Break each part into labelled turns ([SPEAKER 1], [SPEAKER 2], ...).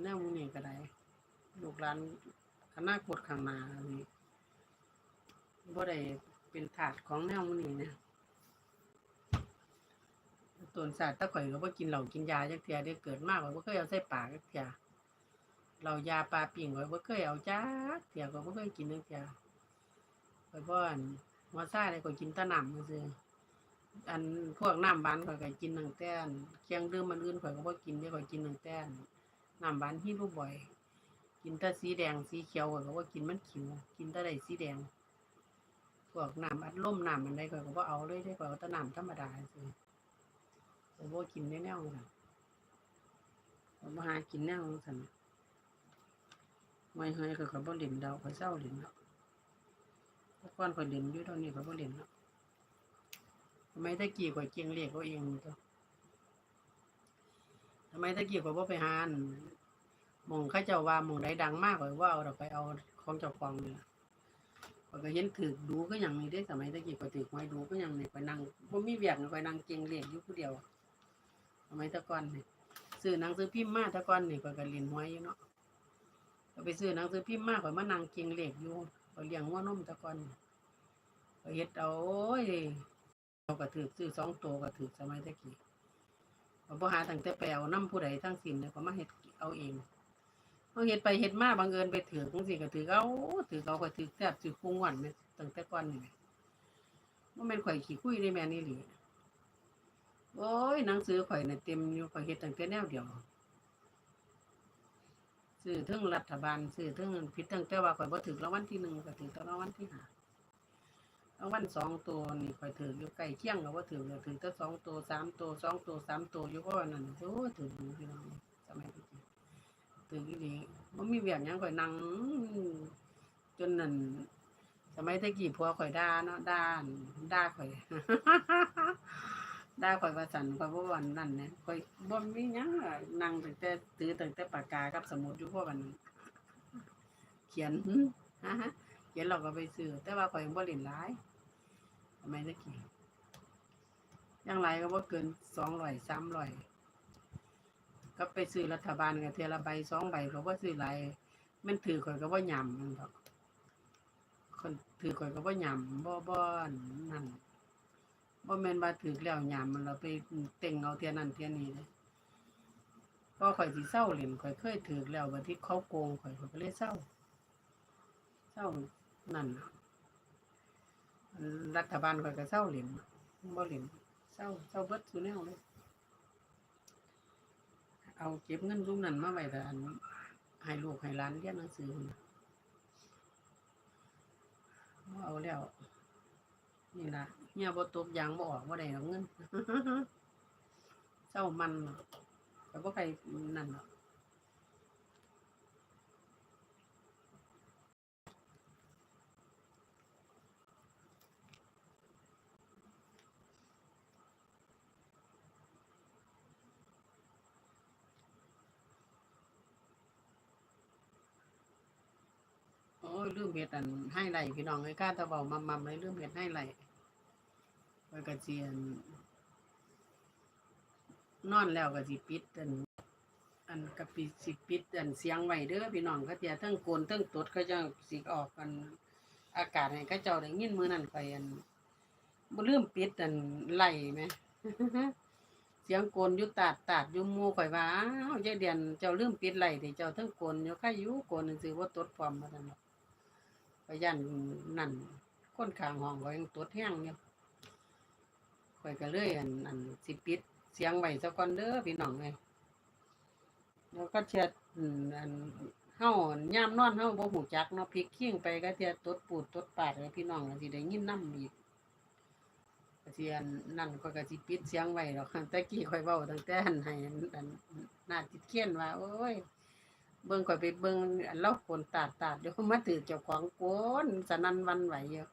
[SPEAKER 1] แนวมึงนี่ก็ได้ลูกหลานอนาคตข้างหน้านี่บ่ได้เป็นถาดของแนวมึงนี่นะต้นศาสตร์ตะข่อยก็บ่กินเหล้ากินยาจักเทียได้เกิดมาก็บ่เคยเอาใส่ปากจักเทียเหล้ายาปลาปิ่งก็บ่เคยเอาจักเทียก็บ่เคยกินจักเทียข่อยบ่อนหัวซ่าได้ข่อยกินแต่น้ำซื่ออันพวกน้ำหวานข่อยก็กินตั้งแต่นเครื่องดื่มมันอื่นข่อยก็บ่กินเด้ข่อยกินตั้งแต่น น้ำหวานฮีรูบ่อย กินแต่สีแดงสีเขียวข่อยก็บ่กินมันขิว กินแต่ได้สีแดงพวกน้ำอัดลมน้ำมันได้ข่อยก็บ่เอาเลยได้ข่อยเอาแต่น้ำธรรมดาซื่อข่อยบ่กินแนวๆนั้นข่อยบ่หากินแนวนั้นซั่นไม่เฮยข่อยก็บ่เล่นดอกข่อเศร้าเล่นแล้วแต่ก่อนข่อยเล่นอยู่ตอนนี้ข่อบ่เล่นแล้วทำไมตะกี้ข่อยเก่งเลขเอาเองตัว ทำไมตะกี้ข่อยบ่ไปหาอันหมองเขาเจ้าว่าหมองใดดังมากข่อยว่าเอาดอกไปเอาของเจ้าของนี่ล่ะข้อยก็เห็นถือดูก็อย่างนี้ได้สมัยตะกี้ก็ถือไว้ดูก็อย่างนี้ไปนั่งบ่มีเวียกไปนั่งเก่งเลขอยู่ผู้เดียวสมัยแตะก่อนนี่ซื้อหนังสือพิมพ์มาแตะก่อนนี่ข้อยก็เรียนหวยอยู่เนาะก็ไปซื้อหนังสือพิมพ์มาข้อยมานั่งเก่งเลขอยู่ข้อยเลี้ยงหัวนมแตะก่อนนี่อยเฮ็ดเอาโอ้ยเอาก็ถือซื้อสองตัวก็ถือสมัยตะกี้ บ่หาตั้งแต่ไปเอานํผู้ใดทั้งสิ้นเลยก็มาเฮ็ดเอาเองเมื่อเฮ็ดไปเฮ็ดมาบังเอิญไปถือจังซี่ก็ถือเอาถือเอาก็ถือแทบสิคุงวันแม่ตั้งแต่ก่อนนี่แหละบ่แม่นข่อยขี้คุยได้แม่นี่หลีโอ้ยหนังสือข่อยน่ะเต็มอยู่ข่อยเฮ็ดตั้งแต่แนวเดียวซื้อถึงรัฐบาลซื้อถึงผิดตั้งแต่ว่าข่อยบ่ถึกรางวัลที่หนึ่งก็ถึกแต่รางวัลที่ห้า รางวัลสองตัวนี่ข่อยถืออยู่ใกล้เคียงก็บ่ถือเลยถือแต่สองตัวสามตัวสองตัวสามตัวอยู่เพราะว่านั่นโอ้ถือดูพี่น้องสมัยนี้ตื่นอีหลีบ่มีเวียกหยังข่อยนั่งจนนั่นสมัยตะกี้ผัวข่อยด่าเนาะด่าด่าข่อยด่าข่อยว่าสันข่อยบ่วันนั่นเนะข่อยบ่มีหยังนั่งตั้งแต่ถือตั้งแต่ปากกากับสมุดอยู่พวกมันเขียนฮะเขียนเราก็ไปซื้อแต่ว่าข่อยบ่เล่นหลาย สมัยตะกี้อยังไรก็บ่าเกิน200 300ก็ไปซื้อรัฐบาลกับเทละใบสองใบเขาว่าซื้อหลายมันถือข่อยก็ว่ายำมันดอกคนถือข่อยก็ว่ายำบ่บ่นั่นบ่แม่นว่าถือแล้วยำมันเราไปเต็งเอาเทียนั้นเทียนี้เลยก็ข่อยสิเศร้าเล่นข่อยเคยถือแล้ววันที่เขาโกงข่อยข่อยก็เลยเศร้าเศร้านั่นนะ รัฐบาลข่อยก็เศร้าเล่นบ่เล่นเศร้าเศร้าเบิดซุแนวเลย เอาเก็บเงินซุมนั้นมาไว้แต่อันให้ลูกให้หลานเรียนหนังสือพุ่นน่ะบ่เอาแล้ว นี่ล่ะเฮียบ่ตบยางบ่ออกบ่ได้เอาเงินเจ้ามันเนาะแต่บ่ใครนั่นหรอก ลืมเฮ็ดอันให้ไหลพี่น้องไอ้ก้าตะเบามัมๆเลยลืมเฮ็ดให้ไหลไว้ก็สิอันนอนแล้วก็สิปิดอันอันก็ปิสิปิดอันเสียงไว้เด้อพี่น้องเขาเตียทั้งโกนทั้งตดเขาจ้าสิออกกันอากาศให้เขาเจ้าได้ยินมือนั้นข่อยอันบ่ลืมปิดอันไหลแหมเสียงโกนอยู่ตาดตาดอยู่มูข่อยว่าอ้าวยาเดียนเจ้าลืมปิดไหลติเจ้าทั้งโกนอยู่ใครอยู่โกนซื่อๆบ่ตดพร้อมว่าซั่น เนาะข่อยย่านนั่นคนข้างห้องข่อยยังตดแห้งอยู่ข่อยก็เลยอันอันสิปิดเสียงไว้ซะก่อนเด้อพี่น้องเอ้ยแล้วก็เทียดอันเฮายามนอนเฮาบ่ฮู้จักเนาะพลิกเคียงไปก็เทียตดปูดตดปาดให้พี่น้องก็สิได้ยินนำอีกก็สิอันนั่นก็ก็สิปิดเสียงไว้ดอกแต่กี้ค่อยเว้าตั้งแต่อันให้อันอันหน้าติดเคียนว่าโอ้ย เบิ่งข่อยไปเบิ่งอันเลาฝนตาดตาดเดี๋ยวเขามาถือเจ้าของโกนสนันวันไหวอยู่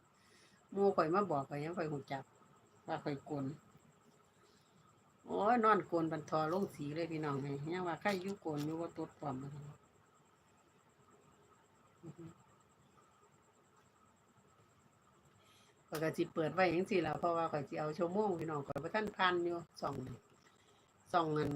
[SPEAKER 1] หมู่ข่อยมาบอกข่อยยังข่อยฮู้จักว่าข่อยโกนโอ้ยนอนโกนบันทอลงสีเลยพี่น้องไงยังว่าใครยู่โกนยู่ว่าตดปลอมมาข้อยก็สิเปิดไว้จังซี่ล่ะเพราะว่าข่อยสิเอาชั่วโมงพี่น้องข่อยบ่ทันพันอยู่สองสองอัน